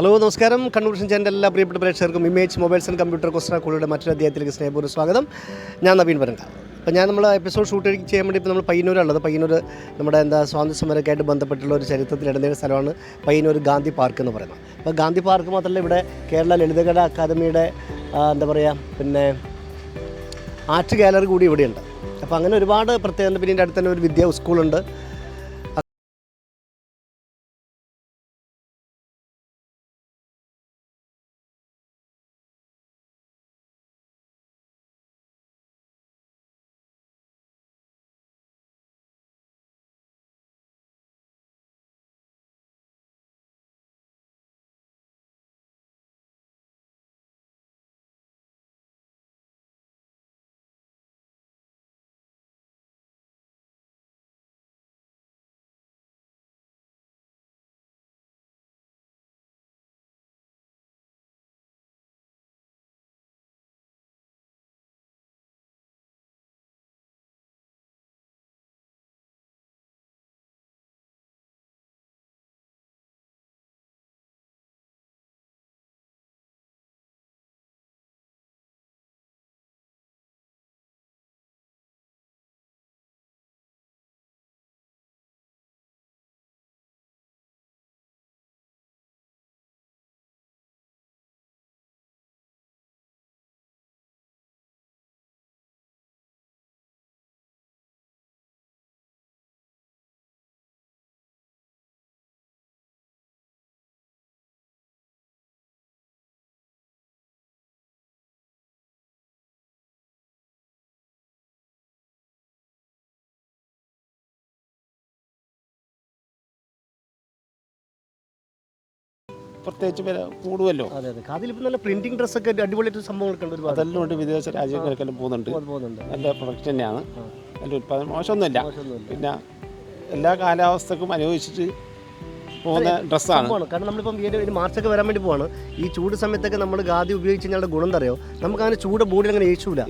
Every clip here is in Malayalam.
ഹലോ നമസ്കാരം. കണ്ണൂർ ചാനലിന്റെ എല്ലാ പ്രിയപ്പെട്ട പ്രേക്ഷകർക്കും ഇമേജ് മൊബൈൽസ് ആൻഡ് കമ്പ്യൂട്ടർ കൊസ്ട്ര കോളുടെ മറ്റൊരു അധ്യായത്തിലേക്ക് സ്നേഹപൂർവം സ്വാഗതം. ഞാൻ നവീൻ പരങ്ക അപ്പോൾ ഞാൻ നമ്മൾ എപ്പിസോഡ് ഷൂട്ട് ചെയ്യാൻ വേണ്ടി ഇപ്പോൾ നമ്മൾ പയ്യന്നൂരുള്ളത് പയ്യന്നൂർ നമ്മുടെ എന്താ സ്വാതന്ത്ര്യ സമരക്കായിട്ട് ബന്ധപ്പെട്ടുള്ള ഒരു ചരിത്രത്തിൽ ഇടനേര സ്ഥലമാണ് പയ്യന്നൂർ ഗാന്ധി പാർക്ക് എന്ന് പറയുന്നത്. അപ്പോൾ ഗാന്ധി പാർക്ക് മാത്രമല്ല ഇവിടെ കേരള ലളിതകല അക്കാദമിയുടെ എന്താ പറയുക പിന്നെ ആർട്ട് ഗാലറി കൂടി ഇവിടെയുണ്ട്. അപ്പോൾ അങ്ങനെ ഒരുപാട് പ്രത്യേകത പിന്നെ അടുത്ത് തന്നെ ഒരു വിദ്യാ സ്കൂളുണ്ട്. പ്രത്യേകിച്ച് വില കൂടുമല്ലോ അതെ അതെ. അതിലിപ്പോൾ നല്ല പ്രിന്റിംഗ് ഡ്രസ്സൊക്കെ അടിപൊളിയായിട്ട് സംഭവങ്ങളൊക്കെ ഉണ്ട് ഒരുപാട്. അതെല്ലാം കൊണ്ട് വിദേശ രാജ്യങ്ങളിലെല്ലാം പോകുന്നുണ്ട്. നല്ല പ്രൊഡക്റ്റ് തന്നെയാണ്. നല്ല ഉൽപ്പാദനം മോശമൊന്നുമില്ല. പിന്നെ എല്ലാ കാലാവസ്ഥക്കും അനുഭവിച്ചിട്ട് പോകുന്ന ഡ്രസ്സാണ് കാരണം നമ്മളിപ്പം ഈ ഒരു മാർച്ചൊക്കെ വരാൻ വേണ്ടി പോവാണ്. ഈ ചൂട് സമയത്തൊക്കെ നമ്മൾ ഖാദി ഉപയോഗിച്ച് കഴിഞ്ഞാൽ ഗുണം തറിയോ നമുക്ക് അങ്ങനെ ചൂട് ബോഡിയിൽ അങ്ങനെ യേശൂല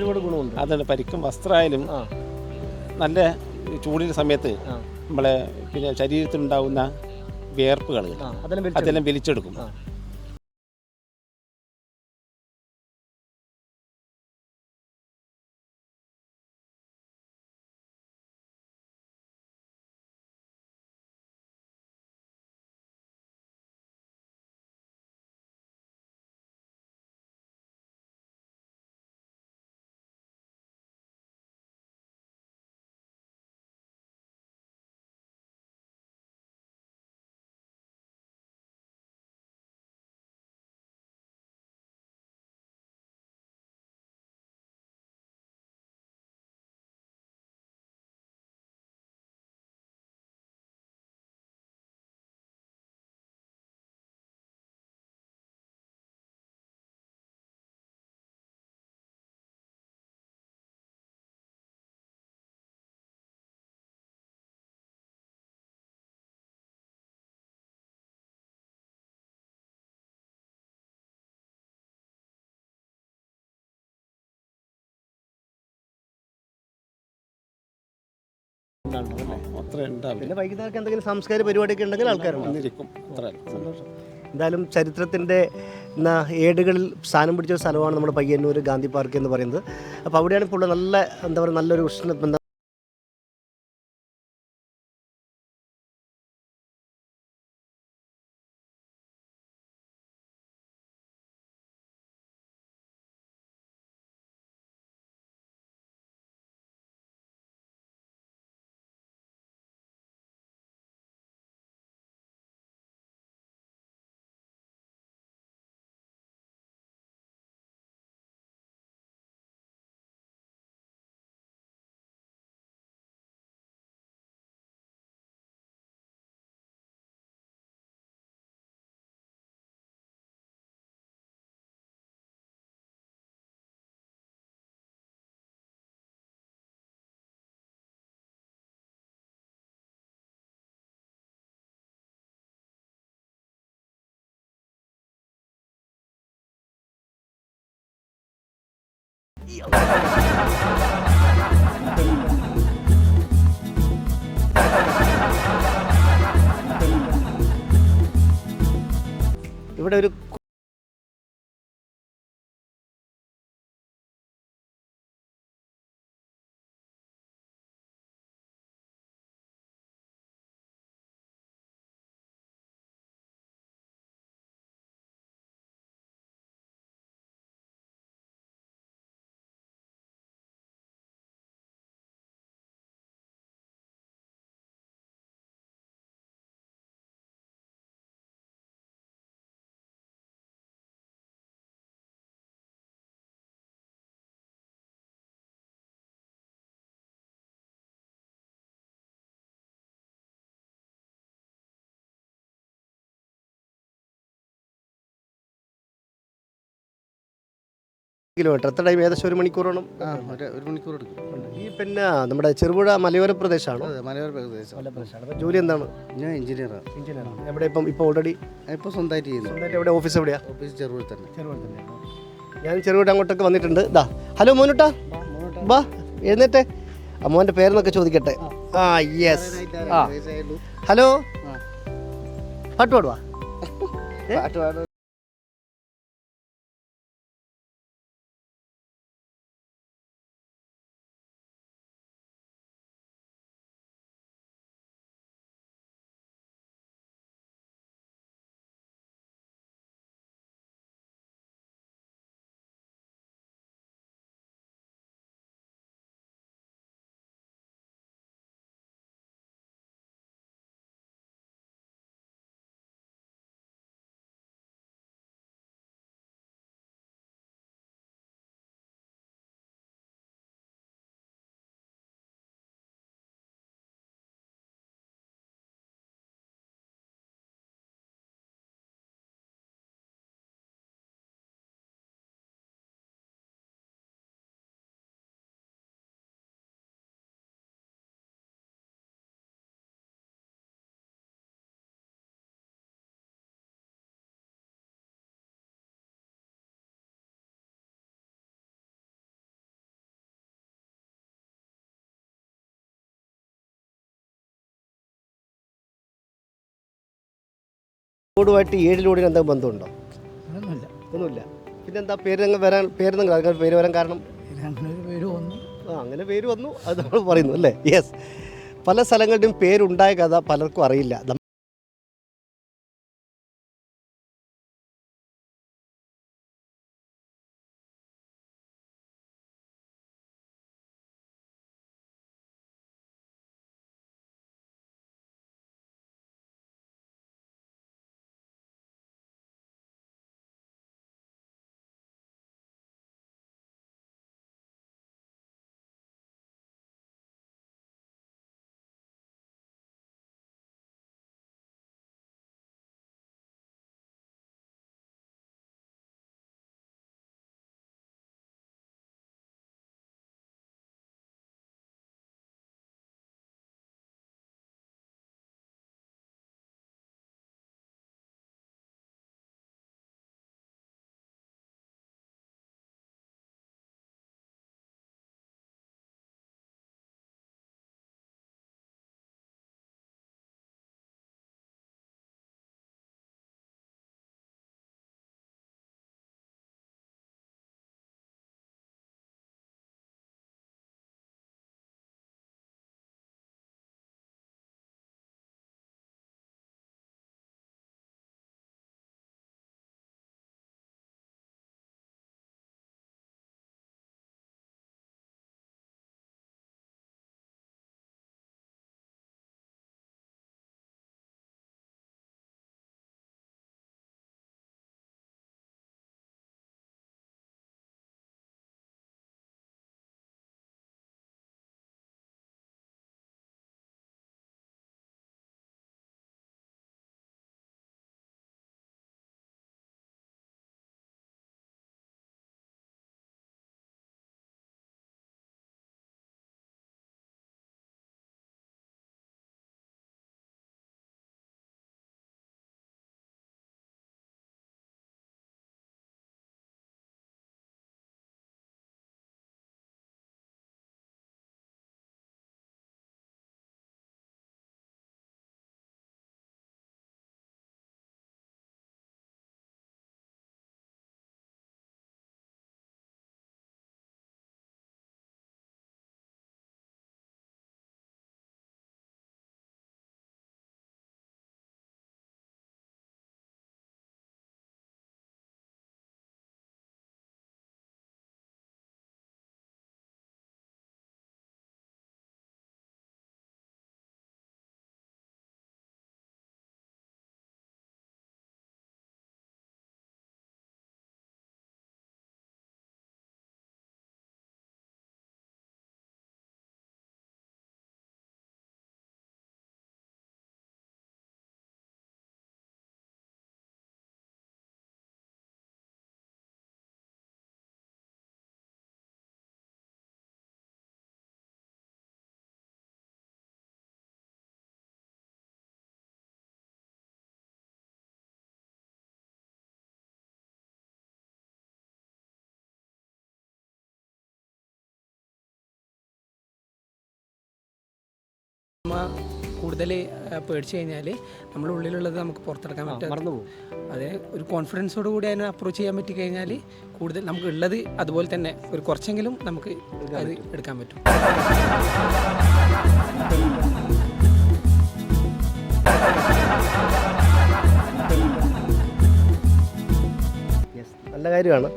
ഒരുപാട് ഗുണമുണ്ട്. അതാണ് പരിക്കും വസ്ത്രമായാലും നല്ല ചൂടിന്റെ സമയത്ത് നമ്മളെ പിന്നെ ശരീരത്തിലുണ്ടാവുന്ന വിയർപ്പുകൾ കളയും അതെല്ലാം വലിച്ചെടുക്കും. പിന്നെ വൈകുന്നേരം എന്തെങ്കിലും സംസ്കാര പരിപാടിയൊക്കെ ഉണ്ടെങ്കിൽ ആൾക്കാരുണ്ട്. വന്നിരിക്കും അത്ര. സന്തോഷം. എന്തായാലും ചരിത്രത്തിന്റെ ഏടുകളിൽ സ്ഥാനം പിടിച്ച ഒരു സ്ഥലമാണ് നമ്മുടെ പയ്യന്നൂർ ഗാന്ധി പാർക്ക് എന്ന് പറയുന്നത്. അപ്പോൾ അവിടെയാണ് ഇപ്പോൾ നല്ല എന്താ പറയുക നല്ലൊരു ഉഷ്ണ ഇവിടെ ഒരു കിലോമീറ്റർ. എത്ര ടൈം ഏകദേശം ഒരു മണിക്കൂറോളം ഒരു മണിക്കൂർ എടുക്കും. ഈ പിന്നെ നമ്മുടെ ചെറുപുഴ മലയോര പ്രദേശമാണോ മലയോര പ്രദേശം. പ്രദേശമാണ് അപ്പോൾ ജോലി എന്താണ്? ഞാൻ എഞ്ചിനീയറാണ് എഞ്ചിനീയറാണ് എവിടെ ഇപ്പം ഇപ്പോൾ ഓൾറെഡി ഇപ്പോൾ സ്വന്തമായിട്ട് ചെയ്യുന്നു. സ്വന്തമായിട്ട് എവിടെ? ഓഫീസ് എവിടെയാ? ഓഫീസ് ചെറുപുഴ തന്നെ. ചെറുപുഴ തന്നെ. ഞാൻ ചെറുപുഴ അങ്ങോട്ടൊക്കെ വന്നിട്ടുണ്ട്. ദാ ഹലോ മോനുട്ടാ. ബാ എഴുന്നേറ്റെ. ആ മോന്റെ പേരെന്നൊക്കെ ചോദിക്കട്ടെ. ആ. യെസ് ആ. ഹലോ. പാട്ട് പാടുവാ? പാട്ട് പാടും റോഡുമായിട്ട് ഏഴ് ലോഡിന് എന്തെങ്കിലും ബന്ധമുണ്ടോ? ഒന്നുമില്ല. ഒന്നുമില്ല. പിന്നെന്താ പേര് വരാൻ പേര് അങ്ങനെ പേര് വരാൻ കാരണം? പേര് വന്നു. ആ അങ്ങനെ പേര് വന്നു. അത് നമ്മൾ പറയുന്നു അല്ലേ? യെസ് പല സ്ഥലങ്ങളുടെയും പേരുണ്ടായ കഥ പലർക്കും അറിയില്ല. കൂടുതൽ പേടിച്ചു കഴിഞ്ഞാൽ നമ്മുടെ ഉള്ളിലുള്ളത് നമുക്ക് പുറത്തെടുക്കാൻ പറ്റും അതിന് ഒരു കോൺഫിഡൻസോട് കൂടി അതിനെ അപ്രോച്ച് ചെയ്യാൻ പറ്റി കഴിഞ്ഞാൽ കൂടുതൽ നമുക്ക് ഉള്ളത് അതുപോലെ തന്നെ ഒരു കുറച്ചെങ്കിലും നമുക്ക് അത് എടുക്കാൻ പറ്റും. നല്ല കാര്യമാണ്.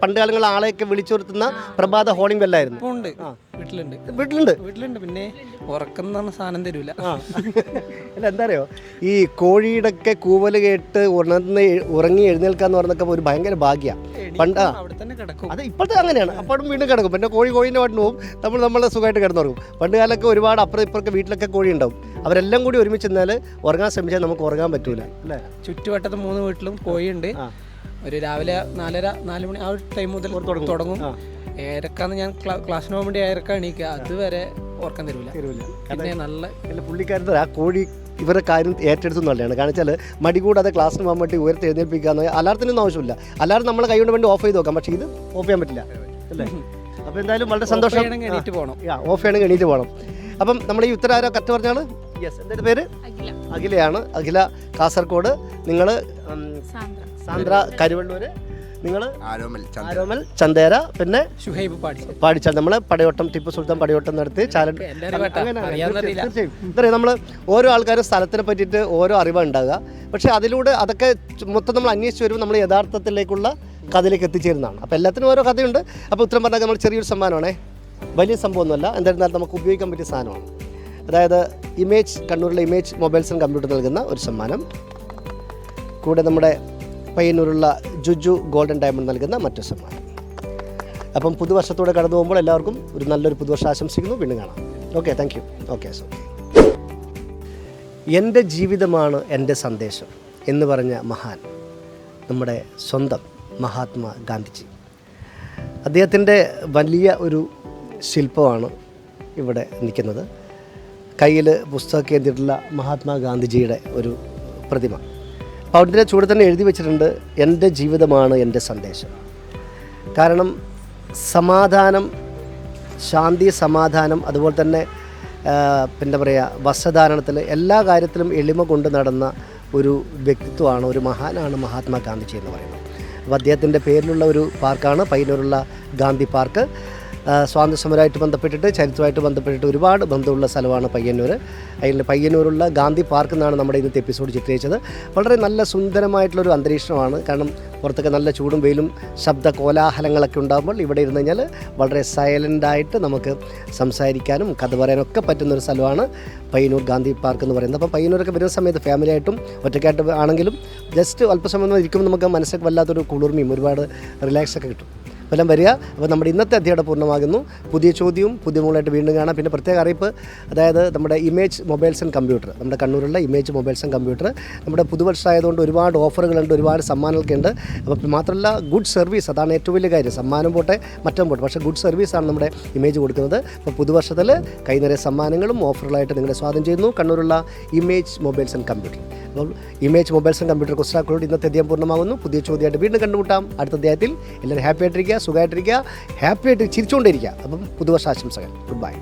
പണ്ട് കാലങ്ങളിൽ ആളെയൊക്കെ വിളിച്ചു വരുത്തുന്ന പ്രഭാത ഹോണിംഗ് ബെല്ലായിരുന്നു. ഇപ്പോൾ ഉണ്ട് വീട്ടിലുണ്ട്. വീട്ടിലുണ്ട്? വീട്ടിലുണ്ട്. പിന്നെ ഉറക്കം എന്ന് പറഞ്ഞ സാധനം തരൂല. അല്ല എന്താ അറിയോ ഈ കോഴിയുടെ ഒക്കെ കൂവൽ കേട്ട് ഉണർന്ന് ഉറങ്ങി എഴുന്നേൽക്കാന്ന് പറഞ്ഞൊക്കെ ഒരു ഭയങ്കര ഭാഗ്യമാണ് പണ്ട് അവിടെ തന്നെ കിടക്കും. അത് ഇപ്പോഴത്തെ അങ്ങനെയാണ്. അപ്പോഴും വീണ്ടും കിടക്കും. പിന്നെ കോഴി കോഴീന്റെ പാട്ടിന് പോകും. നമ്മൾ നമ്മളെ സുഖമായിട്ട് കിടന്നുറങ്ങും. പണ്ട് കാലമൊക്കെ ഒരുപാട് അപ്പുറം ഇപ്പുറമൊക്കെ വീട്ടിലൊക്കെ കോഴി ഉണ്ടാവും അവരെല്ലാം കൂടി ഒരുമിച്ച് നിന്നാൽ ഉറങ്ങാൻ ശ്രമിച്ചാൽ നമുക്ക് ഉറങ്ങാൻ പറ്റൂല. അല്ലേ? ചുറ്റുവട്ടത്ത് മൂന്ന് വീട്ടിലും കോഴിയുണ്ട്. ഒരു രാവിലെ നാലര നാല് മണി ആ ഒരു ടൈം മുതൽ തുടങ്ങും. ഏരക്കാന്ന് ഞാൻ ക്ലാ- ക്ലാസ്സിന് പോകാൻ വേണ്ടി ഏരക്ക എണീക്കുക അതുവരെ ഓർക്കാൻ തരൂല. തരൂല. പിന്നെ നല്ല അല്ല പുള്ളിക്കാരത്തെ ആ കോഴി ഇവരുടെ കാര്യം ഏറ്റെടുത്തു എന്നുള്ളതാണ് കാരണം വെച്ചാൽ മടി കൂടാതെ ക്ലാസ്സിന് പോകാൻ വേണ്ടി ഉയർത്തി എഴുന്നേൽപ്പിക്കുക എന്ന് അലാറത്തിനൊന്നും ആവശ്യമില്ല. അലാറം നമ്മളെ കൈ കൊണ്ട് വേണ്ടി ഓഫ് ചെയ്ത് നോക്കാം പക്ഷേ ഇത് ഓഫ് ചെയ്യാൻ പറ്റില്ല. അല്ലേ? അപ്പോൾ എന്തായാലും വളരെ സന്തോഷം. എണീറ്റ് പോകണം ഓഫ് ചെയ്യണമെങ്കിൽ എണീറ്റ് പോകണം അപ്പം നമ്മുടെ ഈ ഉത്തരാരോ കറ്റ് പറഞ്ഞാൽ യെസ് എന്റെ പേര്? അഖിലയാണ്. അഖില കാസർഗോഡ്. നിങ്ങൾ സാന്ദ്ര. സാന്ദ്ര കരുവള്ളൂർ നിങ്ങൾ ആരോമൽ ആരോമൽ ചന്തേര പിന്നെ ഷുഹൈബ് പാടി പാടിച്ചാൽ നമ്മൾ പടയോട്ടം ടിപ്പു സുൽത്താൻ പടയോട്ടം നടത്തി. അറിയാന്നറിയില്ല തീർച്ചയായും. നമ്മൾ ഓരോ ആൾക്കാരും സ്ഥലത്തിനെ പറ്റിയിട്ട് ഓരോ അറിവാണ് ഉണ്ടാകുക പക്ഷേ അതിലൂടെ അതൊക്കെ മൊത്തം നമ്മൾ അന്വേഷിച്ച് വരുമ്പോൾ നമ്മൾ യഥാർത്ഥത്തിലേക്കുള്ള കഥയിലേക്ക് എത്തിച്ചേരുന്നതാണ്. അപ്പോൾ എല്ലാത്തിനും ഓരോ കഥയുണ്ട്. അപ്പോൾ ഉത്തരം പറഞ്ഞാൽ നമ്മൾ ചെറിയൊരു സമ്മാനമാണേ. വലിയ സംഭവമൊന്നുമല്ല. എന്തായിരുന്നാലും നമുക്ക് ഉപയോഗിക്കാൻ പറ്റിയ സാധനമാണ്. അതായത് ഇമേജ് കണ്ണൂരിലെ ഇമേജ് മൊബൈൽസ് ആൻഡ് കമ്പ്യൂട്ടർ നൽകുന്ന ഒരു സമ്മാനം. കൂടെ നമ്മുടെ പയ്യന്നൂരുള്ള ജുജു ഗോൾഡൻ ഡയമണ്ട് നൽകുന്ന മറ്റു സമ്മാനം. അപ്പം പുതുവർഷത്തോടെ കടന്നു പോകുമ്പോൾ എല്ലാവർക്കും ഒരു നല്ലൊരു പുതുവർഷം ആശംസിക്കുന്നു. വീണ്ടും കാണാം. Okay thank you okay so എന്റെ ജീവിതമാണ് എന്റെ സന്ദേശം എന്ന് പറഞ്ഞ മഹാൻ നമ്മുടെ സ്വന്തം മഹാത്മാ ഗാന്ധിജി. അദ്ദേഹത്തിന്റെ വലിയ ഒരു ശില്പമാണ് ഇവിടെ നിൽക്കുന്നത്. കയ്യിൽ പുസ്തകമൊക്കെ മഹാത്മാ ഗാന്ധിജിയുടെ ഒരു പ്രതിമ. അവിടുത്തെ ചൂടെ തന്നെ എഴുതി വെച്ചിട്ടുണ്ട്. എന്റെ ജീവിതമാണ് എന്റെ സന്ദേശം. കാരണം സമാധാനം ശാന്തി സമാധാനം അതുപോലെ തന്നെ പിന്നെ പറയുക വസ്ത്രധാരണത്തിൽ എല്ലാ കാര്യത്തിലും എളിമ കൊണ്ട് നടന്ന ഒരു വ്യക്തിത്വമാണ് ഒരു മഹാനാണ് മഹാത്മാഗാന്ധിജി എന്ന് പറയുന്നത്. അപ്പോൾ അദ്ദേഹത്തിന്റെ പേരിലുള്ള ഒരു പാർക്കാണ് പയ്യന്നൂരുള്ള ഗാന്ധി പാർക്ക്. ആ, സ്വാതന്ത്ര്യ സമരമായിട്ട് ബന്ധപ്പെട്ടിട്ട് ചരിത്രമായിട്ട് ബന്ധപ്പെട്ടിട്ട് ഒരുപാട് ബന്ധമുള്ള സ്ഥലമാണ് പയ്യന്നൂർ അതിൽ പയ്യന്നൂരുള്ള ഗാന്ധി പാർക്ക് എന്നാണ് നമ്മുടെ ഇന്നത്തെ എപ്പിസോഡ് ചിത്രീകരിച്ചത്. വളരെ നല്ല സുന്ദരമായിട്ടുള്ളൊരു അന്തരീക്ഷമാണ്. കാരണം പുറത്തൊക്കെ നല്ല ചൂടും വെയിലും ശബ്ദ കോലാഹലങ്ങളൊക്കെ ഉണ്ടാകുമ്പോൾ ഇവിടെ ഇരുന്ന് കഴിഞ്ഞാൽ വളരെ സൈലന്റായിട്ട് നമുക്ക് സംസാരിക്കാനും കഥ പറയാനൊക്കെ ഒക്കെ പറ്റുന്ന ഒരു സ്ഥലമാണ് പയ്യന്നൂർ ഗാന്ധി പാർക്ക് എന്ന് പറയുന്നത്. അപ്പോൾ പയ്യന്നൂരൊക്കെ വരുന്ന സമയത്ത് ഫാമിലിയായിട്ടും ഒറ്റയ്ക്കായിട്ട് ആണെങ്കിലും ജസ്റ്റ് അല്പസമയം ഇരിക്കുമ്പോൾ നമുക്ക് മനസ്സിലേക്ക് വല്ലാത്തൊരു കുളിർമയും ഒരുപാട് റിലാക്സൊക്കെ കിട്ടും. എല്ലാം വരിക. അപ്പോൾ നമ്മുടെ ഇന്നത്തെ അധ്യായം പൂർണമാകുന്നു. പുതിയ ചോദ്യവും പുതിയ മുകളായിട്ട് വീണ്ടും കാണാം. പിന്നെ പ്രത്യേക അറിയിപ്പ് അതായത് നമ്മുടെ ഇമേജ് മൊബൈൽസ് ആൻഡ് കമ്പ്യൂട്ടർ നമ്മുടെ കണ്ണൂരുള്ള ഇമേജ് മൊബൈൽസ് ആൻഡ് കമ്പ്യൂട്ടർ നമ്മുടെ പുതുവർഷമായതുകൊണ്ട് ഒരുപാട് ഓഫറുകളുണ്ട് ഒരുപാട് സമ്മാനങ്ങളൊക്കെ ഉണ്ട് അപ്പോൾ മാത്രമല്ല ഗുഡ് സർവീസ് അതാണ് ഏറ്റവും വലിയ കാര്യം. സമ്മാനം പോട്ടെ മറ്റും പോട്ടെ. പക്ഷേ ഗുഡ് സർവീസാണ് നമ്മുടെ ഇമേജ് കൊടുക്കുന്നത്. അപ്പോൾ പുതുവർഷത്തിൽ കൈ നിറയെ സമ്മാനങ്ങളും ഓഫറുകളായിട്ട് നിങ്ങളെ സ്വാഗതം ചെയ്യുന്നു. കണ്ണൂരുള്ള ഇമേജ് മൊബൈൽസ് ആൻഡ് കമ്പ്യൂട്ടർ അപ്പോൾ ഇമേജ് മൊബൈൽസ് ആൻഡ് കമ്പ്യൂട്ടർ കുസ്റ്റാക്കളോട് ഇന്നത്തെ അധ്യായം പൂർണമാകുന്നു. പുതിയ ചോദ്യമായിട്ട് വീണ്ടും കണ്ടുമുട്ടാം. അടുത്ത അധ്യായത്തിൽ എല്ലാവരും ഹാപ്പി ആയിട്ടിരിക്കുക. സുഖമായിട്ടിരിക്കുക. ഹാപ്പി ആയിട്ട് ചിരിച്ചുകൊണ്ടിരിക്കുക. അപ്പം പുതുവർഷ ആശംസകൾ ഗുഡ് ബൈ